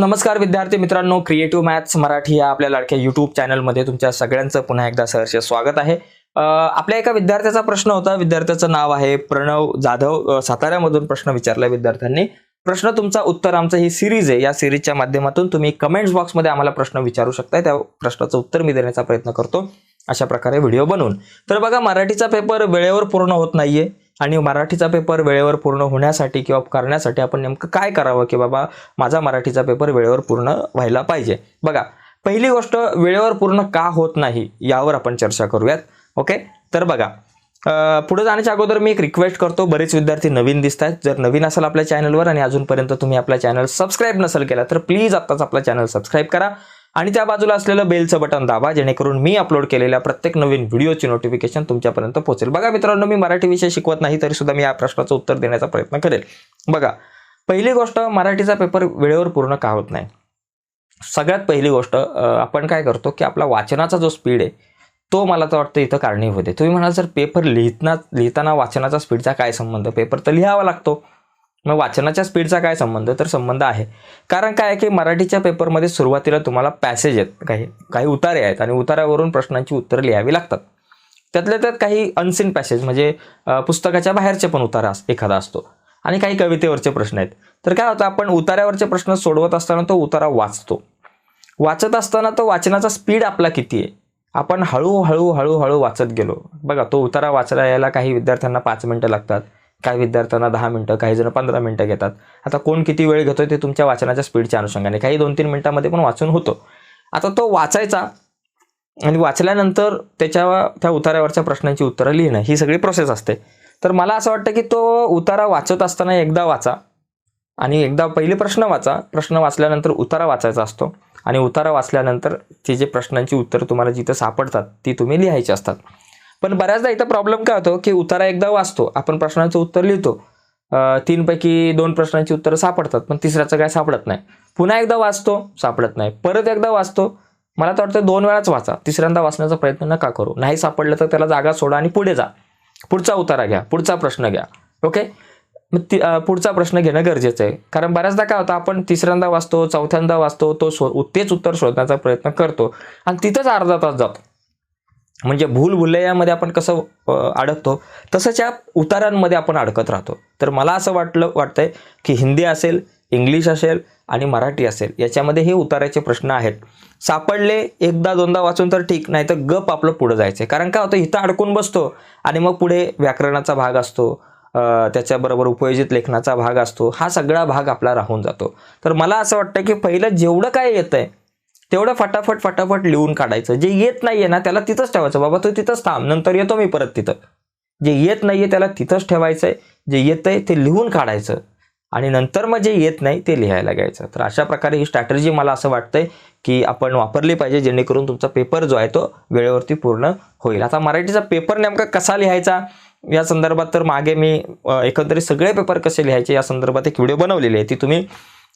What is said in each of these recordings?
नमस्कार विद्यार्थी मित्रांनो क्रिएटिव्ह मॅथ्स मराठी या आपल्या लाडक्या युट्यूब चॅनलमध्ये तुमच्या सगळ्यांचं पुन्हा एकदा सहर्ष स्वागत आहे. आपल्या एका विद्यार्थ्याचा प्रश्न होता. विद्यार्थ्याचं नाव आहे प्रणव जाधव. साताऱ्यामधून प्रश्न विचारला विद्यार्थ्यांनी. प्रश्न तुमचा उत्तर आमचं ही सिरीज आहे. या सिरीजच्या माध्यमातून तुम्ही कमेंट्स बॉक्समध्ये आम्हाला प्रश्न विचारू शकताय. त्या प्रश्नाचं उत्तर मी देण्याचा प्रयत्न करतो. अशा प्रकारे व्हिडिओ बनवून. तर बघा मराठीचा पेपर वेळेवर पूर्ण होत नाहीये. आणि मराठीचा पेपर वेळेवर पूर्ण होण्यासाठी किंवा करण्यासाठी आपण नेमकं काय करावं की बाबा माझा मराठीचा पेपर वेळेवर पूर्ण व्हायला पाहिजे? बघा पहिली गोष्ट वेळेवर पूर्ण का होत नाही यावर आपण चर्चा करूयात. ओके? तर बघा पुढे जाण्याच्या अगोदर मी एक रिक्वेस्ट करतो. बरेच विद्यार्थी नवीन दिसत आहेत जर नवीन असाल आपल्या चॅनलवर आणि अजूनपर्यंत तुम्ही आपला चॅनल सबस्क्राईब नसेल केला तर प्लीज आत्ताच आपला चॅनल सबस्क्राईब करा. आणि त्या बाजूला असलेलं बेलचं बटन दाबा जेणेकरून मी अपलोड केलेल्या प्रत्येक नवीन व्हिडिओची नोटिफिकेशन तुमच्यापर्यंत पोहोचेल. बघा मित्रांनो मी मराठी विषय शिकवत नाही तरी सुद्धा मी या प्रश्नाचं उत्तर देण्याचा प्रयत्न करेल. बघा पहिली गोष्ट मराठीचा पेपर वेळेवर पूर्ण का होत नाही? सगळ्यात पहिली गोष्ट आपण काय करतो की आपला वाचनाचा जो स्पीड आहे तो मला तर वाटतं इथं कारणीभूत आहे. तुम्ही म्हणाल सर पेपर लिहितना लिहिताना वाचनाचा स्पीडचा काय संबंध? पेपर तर लिहावा लागतो. मग वाचनाच्या स्पीडचा काय संबंध? तर संबंध आहे. कारण काय आहे की मराठीच्या पेपरमध्ये सुरुवातीला तुम्हाला पॅसेज आहेत. काही काही उतारे आहेत आणि उतारावरून प्रश्नांची उत्तरं लिहावी लागतात. त्यातल्या त्यात काही अनसीन पॅसेज म्हणजे पुस्तकाच्या बाहेरचे पण उतारा एखादा असतो. आणि काही कवितेवरचे प्रश्न आहेत. तर काय होतं आपण उतार्यावरचे प्रश्न सोडवत असताना तो उतारा वाचतो. वाचत असताना तो वाचनाचा स्पीड आपला किती आहे? आपण हळूहळू हळूहळू वाचत गेलो. बघा तो उतारा वाचायला यायला काही विद्यार्थ्यांना पाच मिनटं लागतात. काही विद्यार्थ्यांना दहा मिनटं काही जण पंधरा मिनटं घेतात. आता कोण किती वेळ घेतोय ते तुमच्या वाचनाच्या स्पीडच्या अनुषंगाने. काही दोन तीन मिनटामध्ये पण वाचून होतो. आता तो वाचायचा आणि वाचल्यानंतर त्याच्या त्या उतारावरच्या प्रश्नांची उत्तरं लिहिणं ही सगळी प्रोसेस असते. तर मला असं वाटतं की तो उतारा वाचत असताना एकदा वाचा आणि एकदा पहिले प्रश्न वाचा. प्रश्न वाचल्यानंतर उतारा वाचायचा असतो आणि उतारा वाचल्यानंतर ती जे प्रश्नांची उत्तरं तुम्हाला जिथं सापडतात ती तुम्ही लिहायची असतात. पण बऱ्याचदा इथं प्रॉब्लेम काय होतो की उतारा एकदा वाचतो. आपण प्रश्नाचं उत्तर लिहितो. तीनपैकी दोन प्रश्नांची उत्तरं सापडतात पण तिसऱ्याचं काय सापडत नाही. पुन्हा एकदा वाचतो सापडत नाही. परत एकदा वाचतो. मला तर वाटतं दोन वेळाच वाचा. तिसऱ्यांदा वाचण्याचा प्रयत्न नका करू. नाही सापडलं तर त्याला जागा सोडा आणि पुढे जा. पुढचा उतारा घ्या पुढचा प्रश्न घ्या. ओके? मग ती पुढचा प्रश्न घेणं गरजेचं आहे. कारण बऱ्याचदा काय होतं आपण तिसऱ्यांदा वाचतो चौथ्यांदा वाचतो तो शो तेच उत्तर शोधण्याचा प्रयत्न करतो. आणि तिथंच अर्धा तास जातो. म्हणजे भूल भुलैयामध्ये आपण कसं अडकतो तसंच या उतारांमध्ये आपण अडकत राहतो. तर मला असं वाटलं वाटतंय की हिंदी असेल इंग्लिश असेल आणि मराठी असेल याच्यामध्ये हे उताराचे प्रश्न आहेत. सापडले एकदा दोनदा वाचून तर ठीक नाही तर गप आपलं पुढं जायचं कारण काय होतं इथं अडकून बसतो आणि मग पुढे व्याकरणाचा भाग असतो त्याच्याबरोबर उपयोजित लेखनाचा भाग असतो हा सगळा भाग आपला राहून जातो. तर मला असं वाटतं की पहिलं जेवढं काय येतं आहे तेवढं फटाफट फटाफट लिहून काढायचं. जे येत नाहीये ना त्याला तिथंच ठेवायचं. बाबा तो तिथंच थांब नंतर येतो मी परत तिथं. जे येत नाहीये त्याला तिथंच ठेवायचं आहे जे येतंय ते लिहून काढायचं. आणि नंतर मग जे येत नाही ते लिहायला घ्यायचं. तर अशा प्रकारे ही स्ट्रॅटर्जी मला असं वाटतंय की आपण वापरली पाहिजे जेणेकरून तुमचा पेपर जो आहे तो वेळेवरती पूर्ण होईल. आता मराठीचा पेपर नेमका कसा लिहायचा? या संदर्भात तर मागे मी एकंदरीत सगळे पेपर कसे लिहायचे? या संदर्भात एक व्हिडिओ बनवलेली आहे. ती तुम्ही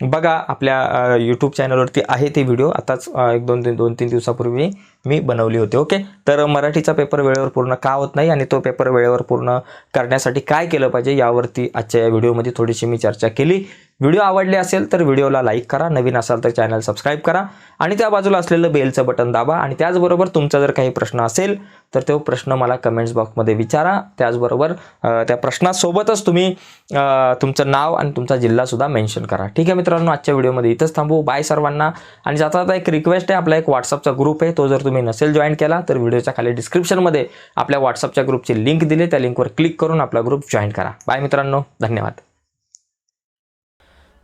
बघा आपल्या यूट्यूब चॅनलवरती आहे ते व्हिडिओ आताच एक दोन तीन दोन तीन दिवसापूर्वी मी बनवली होती ओके तर मराठीचा पेपर वेळेवर पूर्ण का होत नाही आणि तो पेपर वेळेवर पूर्ण करण्यासाठी काय केलं पाहिजे यावरती आजच्या या व्हिडिओमध्ये थोडीशी मी चर्चा केली. व्हिडिओ आवडले असेल तर व्हिडिओला लाईक करा नवीन असाल तर चॅनल सबस्क्राईब करा आणि त्या बाजूला असलेलं बेलचं बटन दाबा आणि त्याचबरोबर तुमचा जर काही प्रश्न असेल तर तो प्रश्न मला कमेंट्स बॉक्समध्ये विचारा. त्याचबरोबर त्या प्रश्नासोबतच तुम्ही तुमचं नाव आणि तुमचा जिल्हासुद्धा मेन्शन करा. ठीक आहे मित्रांनो आजच्या व्हिडिओमध्ये इथंच थांबू. बाय सर्वांना. आणि जाता आता एक रिक्वेस्ट आहे आपला एक व्हॉट्सअपचा ग्रुप आहे. तो जर तुम्ही नसेल जॉईन केला तर व्हिडिओच्या खाली डिस्क्रिप्शनमध्ये आपल्या व्हॉट्सअपच्या ग्रुपची लिंक दिली त्या लिंकवर क्लिक करून आपला ग्रुप जॉईन करा. बाय मित्रांनो. धन्यवाद.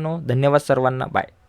मित्रांनो धन्यवाद सर्वांना. बाय